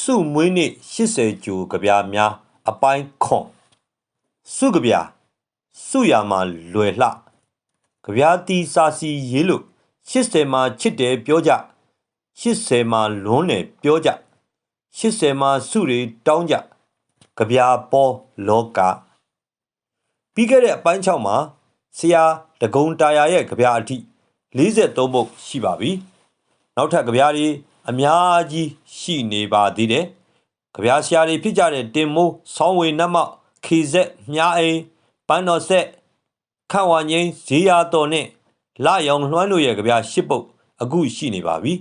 စုမွေးနေ့80ကျိုကြပြားများအပိုင်းခွန်စုကြပြားစုရမှာလွယ်လှကြပြားတီစာစီရေးလို့80မှာချစ်တယ်ပြောကြ80မှာလွန်းတယ်ပြောကြ80မှာစုတွေတောင်းကြကြပြားပေါ်လောကပြီးခဲ့တဲ့အပိုင်း6မှာဆရာတကုံတာယာရဲ့ကြပြားအထိ43ပုတ်ရှိပါပြီနောက်ထပ်ကြပြားတွေ အများကြီးရှိနေပါသေးတယ်။ကြပြားဆရာတွေဖြစ်ကြတဲ့တင်မိုးဆောင်းဝေနတ်မောက်ခေဆက်မြားအိမ်ပန်းတော်ဆက်ခန့်ဝါငိမ့်ဇေယျတော်နဲ့လာရောင်လွှမ်းတို့ရဲ့ကြပြားရှစ်ပုတ်အခုရှိနေပါပြီ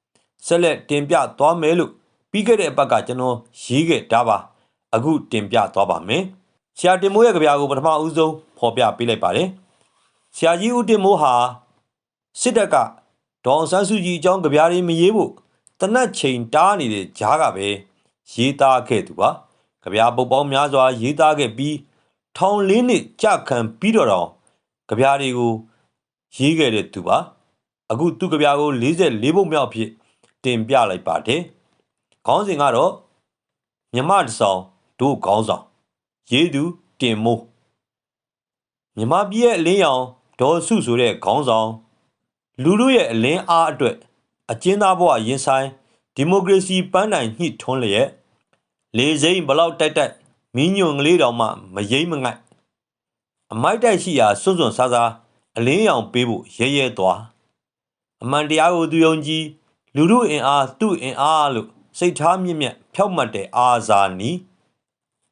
။ဆက်လက်တင်ပြသွားမယ်လို့ပြီးခဲ့တဲ့အပတ်ကကျွန်တော်ရေးခဲ့တာပါ။အခုတင်ပြသွားပါမယ်။ဆရာတင်မိုးရဲ့ကြပြားကိုပထမဦးဆုံးဖော်ပြပေးလိုက်ပါတယ်။ဆရာကြီးဦးတင်မိုးဟာစစ်တပ်ကဒေါအောင်ဆန်းစုကြည်အကြောင်းကြပြားတွေမရေးဖို့ တနတ်ချိန်တားနေတဲ့ဂျားကပဲရေးသားခဲ့သူပါကြပြားပုတ်ပေါင်းများစွာရေးသားခဲ့ပြီးထောင်လေးနှစ်ကြာခံပြီးတော့တောင်ကြပြားတွေကိုရေးခဲ့တဲ့သူပါအခုသူ့ကြပြားကို44ပုတ်မြောက်ဖြစ်တင်ပြလိုက်ပါတယ်ခေါင်းစဉ်ကတော့မြမတဆောင်တို့ခေါင်းဆောင်ရေးသူတင်မိုးမြမပြည်ရဲ့အလင်းရောင်ဒေါ်စုဆိုတဲ့ခေါင်းဆောင်လူလူရဲ့အလင်းအားအတွက် အကျဉ်းသားဘဝရင်ဆိုင်ဒီမိုကရေစီပန်းတိုင်ညှိထွန်းလျက်လေစိမ့်ဘလောက်တိုက်တိုက်မင်းညွန်ကလေးတောင်မှမယိမ့်မငိုက်အမိုက်တိုက်ရှိရာစွန့်စွန့်ဆားဆားအလင်းရောင်ပေးဖို့ရဲရဲသွားအမှန်တရားကိုသူယုံကြည်လူလူအင်အားသူ့အင်အားလို့စိတ်ထားမြင့်မြတ်ဖြောက်မှတ်တဲ့အာဇာနီ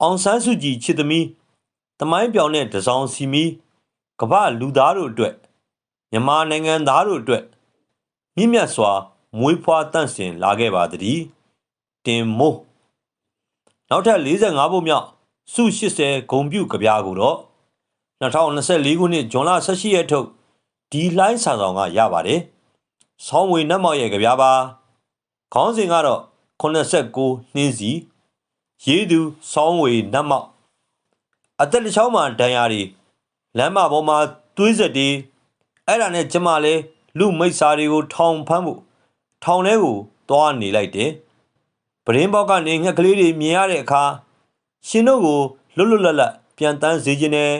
အောင်ဆန်းစုကြည်ချစ်သမီးတမိုင်းပြောင်တဲ့တစောင်းစီမီကမ္ဘာလူသားတို့အတွက်မြန်မာနိုင်ငံသားတို့အတွက် မြင့်မြတ်စွာ မွေးဖွားတန့်စင်လာခဲ့ပါသည်တင်မိုးနောက်ထပ်45ဘုတ်မြောက်စု80ဂုံပြုတ်ကြပြားကိုတော့2024ခုနှစ်ဇွန်လ18ရက်ထုတ်ဒီလိုင်းစာဆောင်ကရပါတယ်။ဆောင်းဝေနတ်မောက်ရဲ့ကြပြားပါခေါင်းစဉ်ကတော့89နှင်းစီရေးသူဆောင်းဝေနတ်မောက်အသက်တစ်ချောင်းမှာဒဏ်ရာတွေလမ်းမပေါ်မှာသွေးဆက်တွေအဲ့ဒါနဲ့ကျမလည်း လူမိတ်စာတွေကိုထောင်ဖမ်းဖို့ထောင်ထဲကိုသွားနေလိုက်တယ်ပရင်းပေါက်ကနေငှက်ကလေးတွေမြင်ရတဲ့အခါရှင်တို့ကိုလွတ်လွတ်လပ်လပ်ပြန်တန်းစေခြင်းနဲ့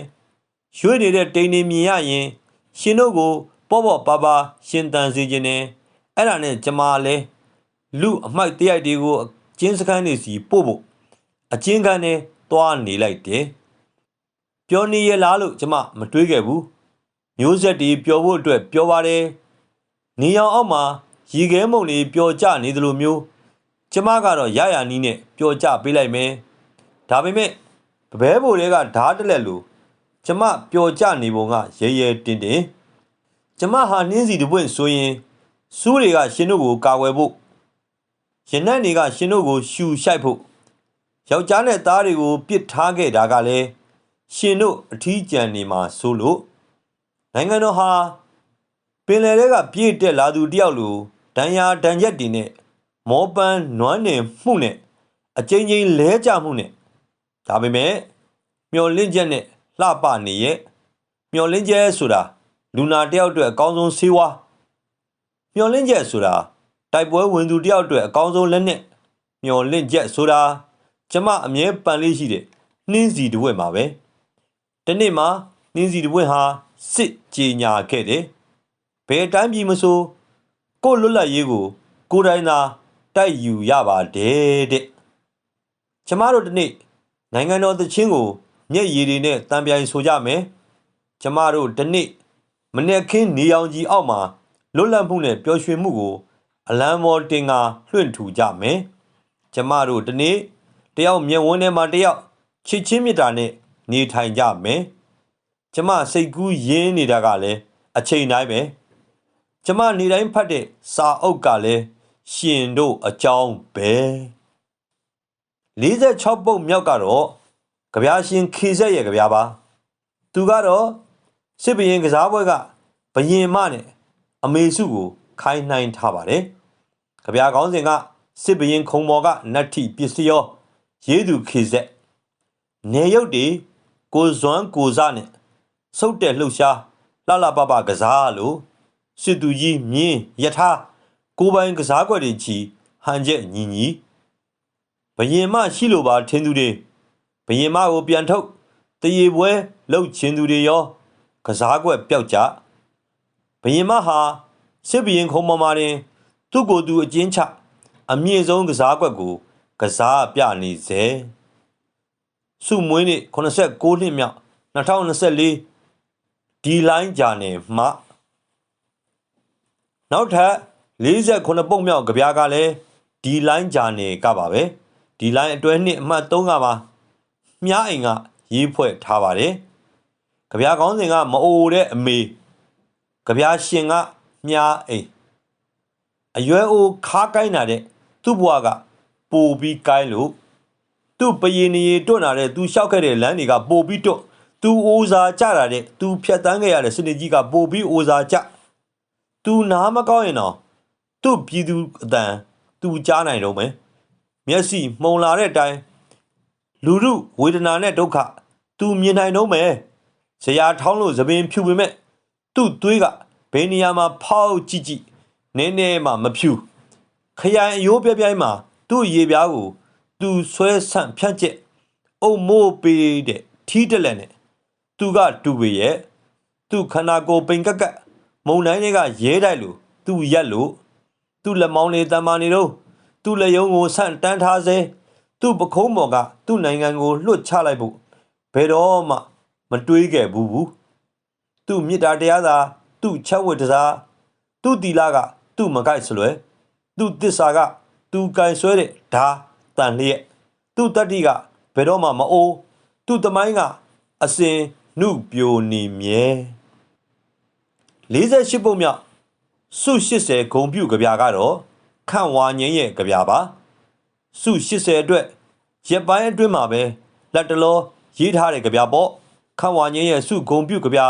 ရွေ့နေတဲ့တိန်တွေမြင်ရရင် ရှင်တို့ကို ပေါ့ပေါ့ပါပါရှင်တန်းစေခြင်းနဲ့အဲ့ဒါနဲ့ကျမလည်းလူအမိုက်တရိုက်တွေကိုအကျဉ်းစခန်းတွေစီပို့ဖို့အကျဉ်းခန်းနဲ့သွားနေလိုက်တယ်ပြောနေရလားလို့ကျမမတွေးခဲ့ဘူးမျိုးဆက်တွေပျော်ဖို့အတွက်ပြောပါတယ် နေရောင်အောက်မှာရေခဲမုံလေးပျော်ကျနေသလိုမျိုးကျမကတော့ရရနီးနဲ့ပျော်ကျပေးလိုက်မယ်ဒါပေမဲ့ပပဲဘိုတွေကဓားတလက်လိုကျမပျော်ကျနေပုံကရဲရဲတင်းတင်းကျမဟာနှင်းစီတပွင့်ဆိုရင်စူးတွေကရှင်တို့ကိုကာကွယ်ဖို့ရနတ်တွေကရှင်တို့ကိုရှူရှိုက်ဖို့ယောက်ျားနဲ့သားတွေကိုပြစ်ထားခဲ့တာကလည်းရှင်တို့အထီးကျန်နေမှာဆိုလို့နိုင်ငံတော်ဟာ ပင်လယ်ထဲကပြည့်တက်လာသူတယောက်လိုဒဏ်ရာဒဏ်ရက်တွေနဲ့မောပန်းနွမ်းနယ်မှုနဲ့အကြိမ်ကြိမ်လဲကြမှုနဲ့ဒါပေမဲ့မျော်လင့်ချက်နဲ့လှပနေရဲ့မျော်လင့်ချက်ဆိုတာလူနာတယောက်အတွက်အကောင်းဆုံးဆေးဝါးမျော်လင့်ချက်ဆိုတာတိုက်ပွဲဝင်သူတယောက်အတွက်အကောင်းဆုံးလက်နက်မျော်လင့်ချက်ဆိုတာကျမအမြဲပန်လေးရှိတဲ့နှင်းစီတဝက်မှာပဲဒီနေ့မှာနှင်းစီတဝက်ဟာစစ်ကြေညာခဲ့တယ် ဘယ်တိုင်းပြည်မဆိုကိုလွတ်လပ်ရေးကို ကိုတိုင်းသာတိုက်ယူရပါတယ်တဲ့ကျမတို့ဒီနေ့နိုင်ငံတော်သချင်းကိုမျက်ရည်တွေနဲ့တံပြိုင်ဆိုကြမယ်ကျမတို့ဒီနေ့မနေ့ခင်းနေအောင်ကြီးအောက်မှာလွတ်လပ်မှုနဲ့ပျော်ရွှင်မှုကို အလံမော်တင်ကလွှင့်ထူကြမယ်ကျမတို့ဒီနေ့တယောက်မျက်ဝန်းထဲမှာတယောက်ချစ်ချင်းမြတ်တာနဲ့နေထိုင်ကြမယ်ကျမစိတ်ကူးရင်းနေတာကလည်းအချိန်တိုင်းပဲ ကျမနေတိုင်းဖတ်တဲ့စာအုပ်ကလည်းရှင်တို့အကြောင်းပဲ46ပုတ်မြောက်ကတော့ကြပြားရှင်ခေဆက်ရဲ့ကြပြားပါသူကတော့စစ်ဘရင်ကစားပွဲကဘရင်မနဲ့အမေစုကိုခိုင်းနှိုင်းထားပါတယ်ကြပြားကောင်းစဉ်ကစစ်ဘရင်ခုံမော်ကနတ်ထိပစ္စယောရေးသူခေဆက်နေရုပ်တွေကိုဇွမ်းကိုစနဲ့စုတ်တဲ့လှုပ်ရှားလှလှပပကစားလို့ စစ်သူကြီးမြင်းယထာကိုပိုင်ကစားကွက်တွေကြီးဟန်ချက်ညီညီဘယင်မရှိလို့ပါထင်သူတွေဘယင်မကိုပြန်ထုတ်တရေပွဲလှုပ်ခြင်းသူတွေရော ကစားကွက်ပျောက်ကြဘယင်မဟာစစ်ဘရင်ခုံမမာတင် သူ့ကိုယ်သူအကျဉ်းချအမြင့်ဆုံးကစားကွက်ကို ကစားပြနေစေစုမွေးနေ့89နှစ်မြောက်2024ဒီလိုင်းဂျာနယ်မှ နောက်ထပ်48ပုံမြောက်ကြပြားကလည်းဒီလိုင်းဂျာနယ်ကပါပဲဒီလိုင်းအတွဲနှစ်အမှတ်3ကပါမြားအိမ်ကရေးဖွဲ့ထားပါတယ်ကြပြားကောင်းစဉ်ကမအိုတဲ့အမေကြပြားရှင်ကမြားအိမ်အရွယ်အိုခါကိုင်းလာတဲ့သူ့ဘဝကပိုပြီးကိုင်းလို့သူ့ပရင်နေတွန့်လာတဲ့သူလျှောက်ခဲ့တဲ့လမ်းတွေကပိုပြီးတွန့်သူအိုးစာကြတာတဲ့သူဖြတ်တန်းခဲ့ရတဲ့စနေကြီးကပိုပြီးအိုးစာကြ သူနားမကောင်းရင်တော့သူ့ပြည်သူအတန်သူကြားနိုင်တော့မယ်မျက်စိမှုံလာတဲ့အတိုင်းလူမှုဝေဒနာနဲ့ဒုက္ခသူမြင်နိုင်တော့မယ်ဇရာထောင်းလို့သပင်ဖြူပေမဲ့သူ့သွေးကဘယ်နေရာမှာဖောက်ကြည့်ကြည့်နည်းနည်းမှမဖြူခရိုင်အယိုးပြပြိုင်းမှာသူ့ရေပြားကိုသူဆွဲဆန့်ဖြန့်ကျက်အုံမိုးပေးတဲ့ထီးတက်လက်နဲ့သူကတူပေရဲ့သူ့ခန္ဓာကိုယ်ပိန်ကက်ကက် မုံတိုင်းတွေကရဲတိုက်လို့သူ့ရက်လို့သူ့လက်မောင်းလေးတမ်းမာနေတော့သူ့လက်ယုံကိုဆန့်တန်းထားစေသူ့ပခုံးပေါ်ကသူ့နိုင်ငံကိုလွတ်ချလိုက်ဖို့ဘယ်တော့မှမတွေးခဲ့ဘူးဘူးသူ့မေတ္တာတရားသာသူ့ချက်ဝတ်တစားသူ့တီလာကသူ့မကိုက်ဆွဲသူ့တစ္ဆာကသူကင်ဆွဲတဲ့ဓာတန်လျက်သူ့တတ္တိကဘယ်တော့မှမအိုးသူ့တမိုင်းကအစင်နှုပြိုနေမြဲ 48ပုံမြောက်စု80ဂုံပြုတ်ကြပြကတော့ခန့်ဝါငင်းရဲ့ကြပြပါစု80အတွက်ရက်ပိုင်းအတွင်းမှာပဲလက်တလောရေးထားတဲ့ကြပြပေါ့ခန့်ဝါငင်းရဲ့စုဂုံပြုတ်ကြပြ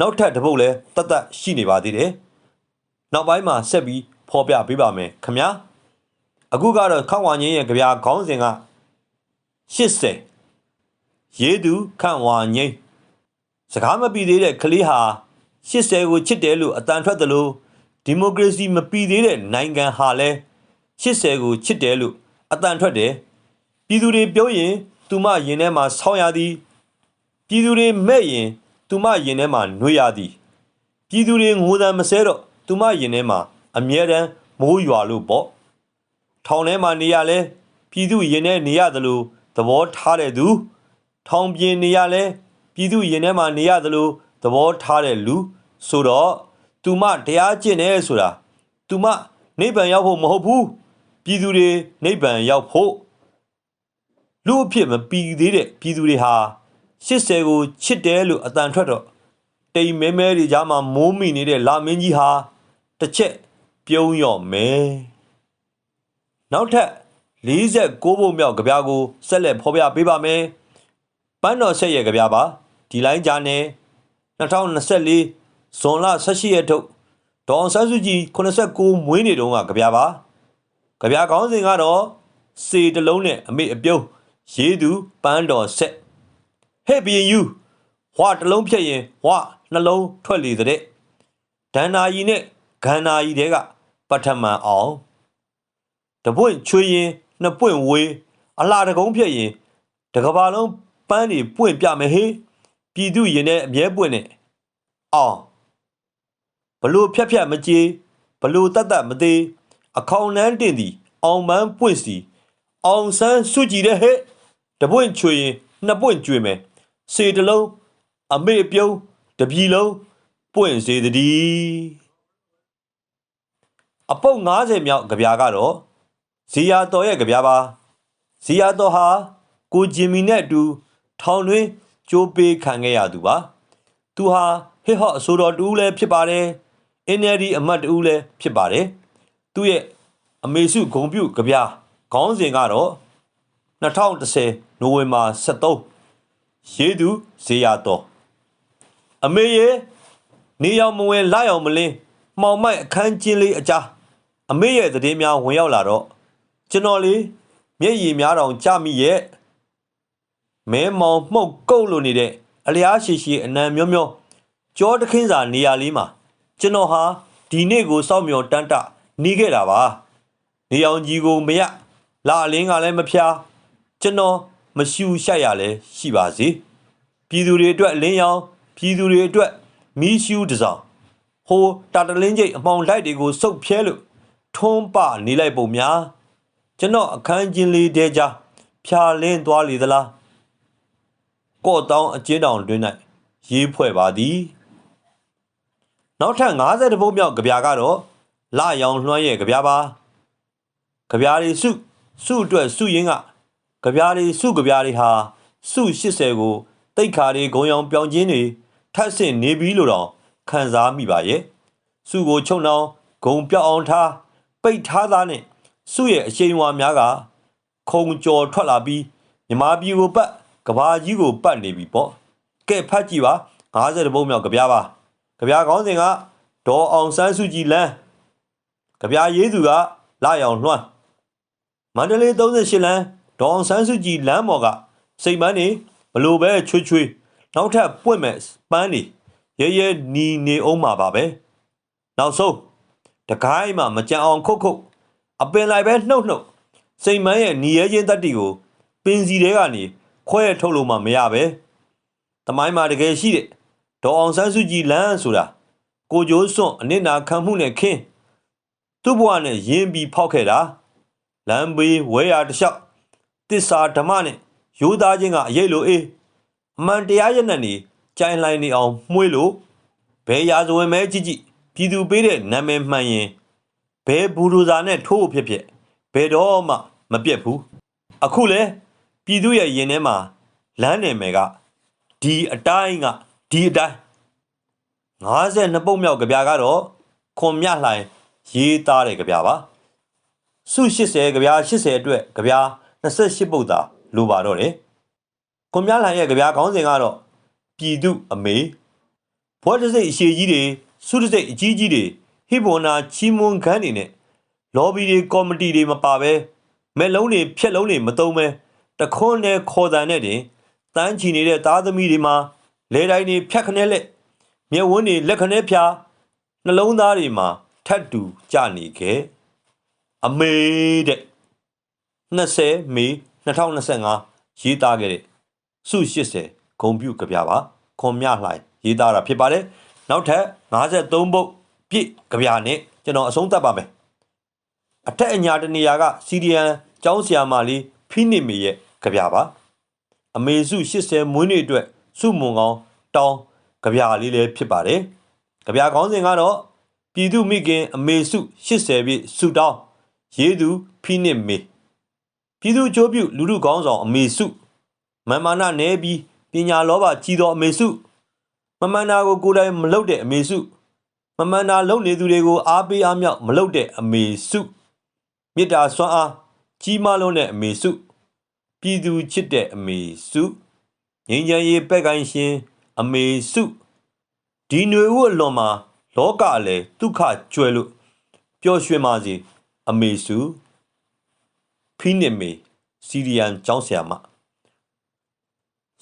နောက်ထပ်တစ်ပုတ်လဲတတ်တတ်ရှိနေပါသေးတယ်နောက်ပိုင်းမှာဆက်ပြီးဖော်ပြပေးပါမယ်ခမညာအခုကတော့ခန့်ဝါငင်းရဲ့ကြပြခေါင်းစဉ်က80ရေးသူခန့်ဝါငင်းစကားမပြီးသေးတဲ့ကလေးဟာ 80ကိုချစ်တယ်လို့အတန်ထွက်တယ်လို့ဒီမိုကရေစီမပြီးသေးတဲ့နိုင်ငံဟာလဲ80ကိုချစ်တယ်လို့အတန်ထွက်တယ်ပြည်သူတွေပြောရင် သူမရင်ထဲမှာဆောင်းရသည်ပြည်သူတွေမဲ့ရင် သူမရင်ထဲမှာနှွေရသည်ပြည်သူတွေငိုတမ်းမဆဲတော့သူမရင်ထဲမှာအမြဲတမ်းမိုးရွာလို့ပေါ့ထောင်ထဲမှာနေရလဲပြည်သူရင်ထဲနေရတယ်လို့သဘောထားတဲ့သူ ထောင်ပြင်နေရလဲပြည်သူရင်ထဲမှာနေရတယ်လို့ သဘောထားတဲ့လူဆိုတော့သူမတရားကျင့်တယ်ဆိုတာသူမနိဗ္ဗာန်ရောက်ဖို့မဟုတ်ဘူးပြည်သူတွေနိဗ္ဗာန်ရောက်ဖို့လူအဖြစ်မပြီးသေးတဲ့ပြည်သူတွေဟာ80ကိုချစ်တယ်လို့အတန်ထွက်တော့တိမ်မဲမဲတွေကြားမှာမိုးမိနေတဲ့လာမင်းကြီးဟာတစ်ချက်ပြုံးရော့မယ်နောက်ထပ်46ပုံမြောက်ကြပြားကိုဆက်လက်ဖော်ပြပေးပါမယ်ပန်းတော်ဆက်ရဲ့ကြပြားပါဒီလိုင်းဂျာနယ် 2024ဇွန်လ18ရက်ထုတ်ဒေါ်ဆန်းစုကြည်89မွေးနေ့တုန်းကကြပြားပါကြပြားကောင်းစဉ်ကတော့စေတလုံးနဲ့အမေအပြုံးရေးသူပန်းတော်ဆက်ဟဲ့ဘီယူဟွာတလုံးဖြတ်ရင်ဟွာနှလုံးထွက်လေတဲ့ဒန္နာကြီးနဲ့ဂန္နာကြီးတွေကပထမအောင်တပွင့်ချွေရင်နှစ်ပွင့်ဝေးအလှတကုံးဖြတ်ရင်တကဘာလုံးပန်းတွေပွင့်ပြမယ်ဟေး ပြည်သူရင်နဲ့အမြဲပွင့်နဲ့အောင်ဘလို့ဖြတ်ဖြတ်မကြေးဘလို့တတ်တတ်မသေးအခေါင်နှန်းတင်သည်အောင်ပန်းပွင့်စီအောင်ဆန်းစွကြည်တဲ့ဟဲ့တပွင့်ချွေရင်နှစ်ပွင့်ကျွေမယ်စေတလုံးအမေပြုံးတပြီလုံးပွင့်စေတည်းအပုတ်90မြောက်ကြပြာကတော့ဇီယာတော်ရဲ့ကြပြာပါဇီယာတော်ဟာကိုဂျင်မီနဲ့အတူထောင်တွင်း ကြိုးပေးခံခဲ့ရသူပါသူဟာဟစ်ဟော့အဆိုတော်တူလည်းဖြစ်ပါတယ် NLD အမတ်တူလည်းဖြစ်ပါတယ်သူရဲ့အမေစုဂုံပြုကြပြခေါင်းစဉ်ကတော့2010နိုဝင်ဘာ23ရေးသူဇေယျတော်အမေရဲ့နေရောက်မဝင်လာရောက်မလင်းမှောင်မိုက်အခန်းကျင်းလေးအကြားအမေရဲ့သတင်းများဝင်ရောက်လာတော့ကျွန်တော်လေးမျက်ရည်များတောင်ကြမိရဲ့ မဲမောင်မှုတ်ကုတ်လို့နေတဲ့အလျားရှိရှိအနံမျောမျောကြောတခင်းစာနေရာလေးမှာကျွန်တော်ဟာဒီနေ့ကိုစောင့်မျှော်တန်းတနေခဲ့တာပါနေအောင်ကြီးကိုမရလာအလင်းကလည်းမဖျားကျွန်တော်မရှူရှိုက်ရလဲရှိပါစေပြည်သူတွေအတွက်အလင်းရောင်ပြည်သူတွေအတွက်မီးရှူးတစ်စောင်ဟိုတာတလင်းကျိတ်အမောင်လိုက်တွေကိုစုပ်ဖြဲလို့ထွန်းပနေလိုက်ပုံများကျွန်တော်အခန်းချင်းလေးတဲကြဖြာလင်းသွားလေသလား ကော့တောင်းအကျဉ်းတောင်တွင်၌ရေးဖွဲ့ပါသည်နောက်ထပ်50ဘုတ်မြောက်ကြပြာကတော့လာရောင်လွှမ်းရဲ့ကြပြာပါကြပြာတွေစုစုအတွက်စုရင်းကကြပြာတွေစုကြပြာတွေဟာစု80ကိုတိတ်ခါတွေဂုံရောင်ပြောင်ချင်းတွေထပ်ဆင့်နေပြီလို့တော့ခံစားမိပါရဲ့စုကိုချုံနှောင်းဂုံပြောက်အောင်ထားပိတ်ထားသားနဲ့စုရဲ့အရှိန်ဝါများကခုံကြော်ထွက်လာပြီးမြမာပြည်ကိုပတ် ကဘာကြီးကိုပတ်နေပြီပေါ့ကဲဖတ်ကြည့်ပါ50ဘုံမြောက်ကြပြာပါကြပြာကောင်းစဉ်ကဒေါ်အောင်ဆန်းစုကြည်လန်းကြပြာရေးသူကလာရောင်လွှမ်းမန္တလေး38လမ်းဒေါ်အောင်ဆန်းစုကြည်လမ်းပေါ်ကစိတ်မန်းနေဘလို့ပဲချွေးချွေးနောက်ထပ်ပွင့်မဲ့ပန်းနေရဲရဲနီနေအောင်မှာပါပဲနောက်ဆုံးတကိုင်းမှာမကြံအောင်ခုတ်ခုတ်အပင်လိုက်ပဲနှုတ်နှုတ်စိတ်မန်းရဲ့ညီရဲချင်းတက်တီကိုပင်စီတဲကနေ ခွဲထုတ်လို့မှမရပဲတမိုင်းမှာတကယ်ရှိတဲ့ဒေါ်အောင်ဆန်းစုကြည်လမ်းဆိုတာကိုကျိုးစွန့်အနစ်နာခံမှုနဲ့ခင်းသူ့ဘဝနဲ့ယင်းပြီးဖောက်ခဲ့တာလမ်းဘေးဝဲရတစ်လျှောက်တစ္ဆာဓမ္မနဲ့ရိုးသားခြင်းကအရေးလိုအေးအမှန်တရားရဲ့နဲ့နေကြိုင်လိုက်နေအောင်မှွေးလို့ဘယ်ရာဇဝင်မဲကြည့်ကြည့်ပြည်သူပေးတဲ့နာမည်မှန်ရင်ဘယ်ဘူဒိုဇာနဲ့ထိုးဖြစ်ဖြစ်ဘယ်တော့မှမပြတ်ဘူးအခုလဲ ပြည်သူရဲ့ရင်ထဲမှာလမ်းနယ်မယ်ကဒီအတိုင်းကဒီအတိုင်း52ပုံမြောက်ကြပြာကတော့ခွန်မြလှိုင်ရေးသားတဲ့ကြပြာပါစု80ကြပြာ80အတွက်ကြပြာ28ပုဒ်သာလိုပါတော့တယ်ခွန်မြလှိုင်ရဲ့ကြပြာခေါင်းစဉ်ကတော့ပြည်သူအမေဘွဲတစိတ်အရှိကြီးတွေစုတစိတ်အကြီးကြီးတွေဟိဘွန်နာချီမွန်ခန်းတွေနဲ့လော်ဘီတွေကော်မတီတွေမပါပဲမဲလုံးတွေဖြက်လုံးတွေမတုံးပဲ တခွန်းနဲ့ခေါ်တန်နဲ့တင်တန်းချီနေတဲ့သားသမီးတွေမှာလဲတိုင်းတွေဖြတ်ခနဲလက်မျက်ဝန်းတွေလက်ခနဲဖြာနှလုံးသားတွေမှာထတ်တူကြနေခဲ့အမေတဲ့20မေ2025ရေးသားခဲ့တဲ့စု80ဂုံပြုကြပြပါခွန်မြလှိုင်ရေးသားတာဖြစ်ပါတယ်နောက်ထပ်53ပုတ်ပြည့်ကြပြနဲ့ကျွန်တော်အဆုံးသတ်ပါမယ်အထက်အညာတနေရာကစီဒီယန်ကျောင်းဆရာမလေးဖိနစ်မေရဲ့ ကြပြပါအမေစု80မွေးနေ့အတွက်စုမုံကောင်းတောင်းကြပြလေးလည်းဖြစ်ပါတယ်ကြပြကောင်းစဉ်ကတော့ပြည်သူမိခင်အမေစု80ပြည့်စုတောင်းရေးသူဖိနစ်မေပြည်သူအကျိုးပြုလူလူကောင်းဆောင်အမေစုမန်မာနနဲပြီးပညာလောဘကြီးသောအမေစုမမန္နာကိုကိုယ်တိုင်မလုပ်တဲ့အမေစုမမန္နာလုံနေသူတွေကိုအားပေးအားမြောက်မလုပ်တဲ့အမေစုမေတ္တာဆွမ်းအားကြီးမားလုံးတဲ့အမေစု ပြည်သူချစ်တဲ့အမေစုငြိမ်းချမ်းရေးပဲ့ကိုင်းရှင် အမေစုဒီຫນွေဥအလွန်မှာလောကလည်းဒုက္ခကြွယ်လို့ပျော်ရွှင်ပါစေအမေစုဖိနစ်မေစီရီယန်ကျောင်းဆရာမ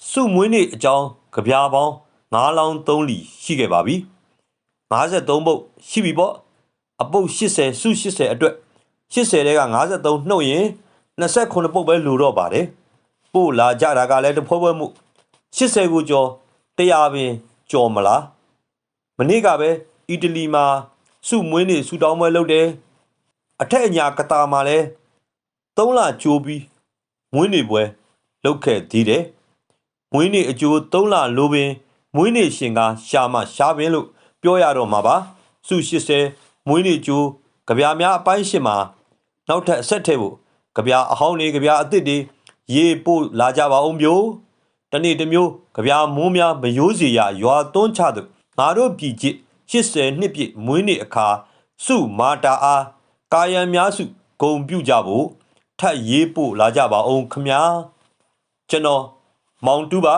စုမွေးနေ့အကြောင်းကြပြာပေါင်း9လောင်း3လီရှိခဲ့ပါပြီ53ပုတ်ရှိပြီပေါ့အပုတ်80စု80အတွက်80တဲက53နှုတ်ရင် 29ပုတ်ပဲလိုတော့ပါတယ်ပို့လာကြတာကလည်းတဖွဲဖွဲမှု80ကိုကျော်100ပင်ကျော်မလားမနေ့ကပဲအီတလီမှာစုမွေးနေ့ဆူတောင်းပွဲလုပ်တယ်အထက်အညာကတာမှာလဲ3လကြိုးပြီးမွေးနေ့ပွဲလုပ်ခဲ့သေးတယ်မွေးနေ့အကျိုး3လလိုပင်မွေးနေ့ရှင်ကရှာမရှာပင်လို့ပြောရတော့မှာပါစု80မွေးနေ့ကျိုးကြပြာများအပိုင်းရှင်းမှာနောက်ထပ်အဆက်ထဲဖို့ ကြပြာအဟောင်းတွေကြပြာအစ်စ်တွေရေးပို့လာကြပါအောင်မျိုးတနေ့တစ်မျိုးကြပြာမိုးများမယိုးစီရရွာသွန်းချသူငါတို့ပြည်ချစ်80နှစ်ပြည့်မွေးနေ့အခါစုမာတာအားကာယံများစုဂုံပြုကြဖို့ထပ်ရေးပို့လာကြပါအောင်ခမညာကျွန်တော်မောင်တူပါ